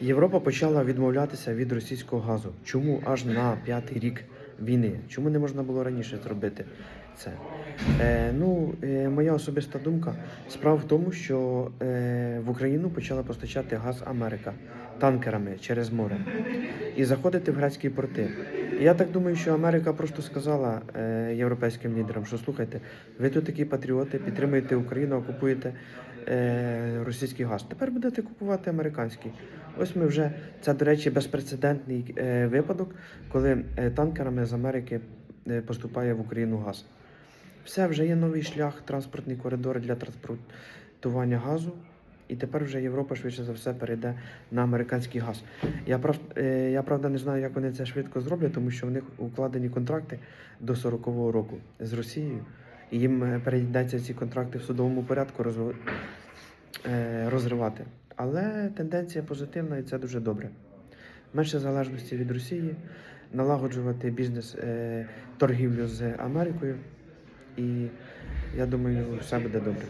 Європа почала відмовлятися від російського газу. Чому аж на п'ятий рік війни? Чому не можна було раніше зробити це? Е, ну, е, моя особиста думка. Справа в тому, що е, в Україну почала постачати газ Америка танкерами через море і заходити в грецькі порти. Я так думаю, що Америка просто сказала е, європейським лідерам, що слухайте, ви тут такі патріоти, підтримуєте Україну, а купуєте е, російський газ. Тепер будете купувати американський. Ось ми вже це, до речі, безпрецедентний е, випадок, коли е, танкерами з Америки е, поступає в Україну газ. Все, вже є новий шлях, транспортний коридор для транспортування газу. І тепер вже Європа швидше за все перейде на американський газ. Я прав, е, я правда не знаю, як вони це швидко зроблять, тому що в них укладені контракти до 40-го року з Росією. І їм е, перейдеться ці контракти в судовому порядку розв... е, розривати. Але тенденція позитивна і це дуже добре. Менше залежності від Росії, налагоджувати бізнес, е, торгівлю з Америкою. І я думаю, все буде добре.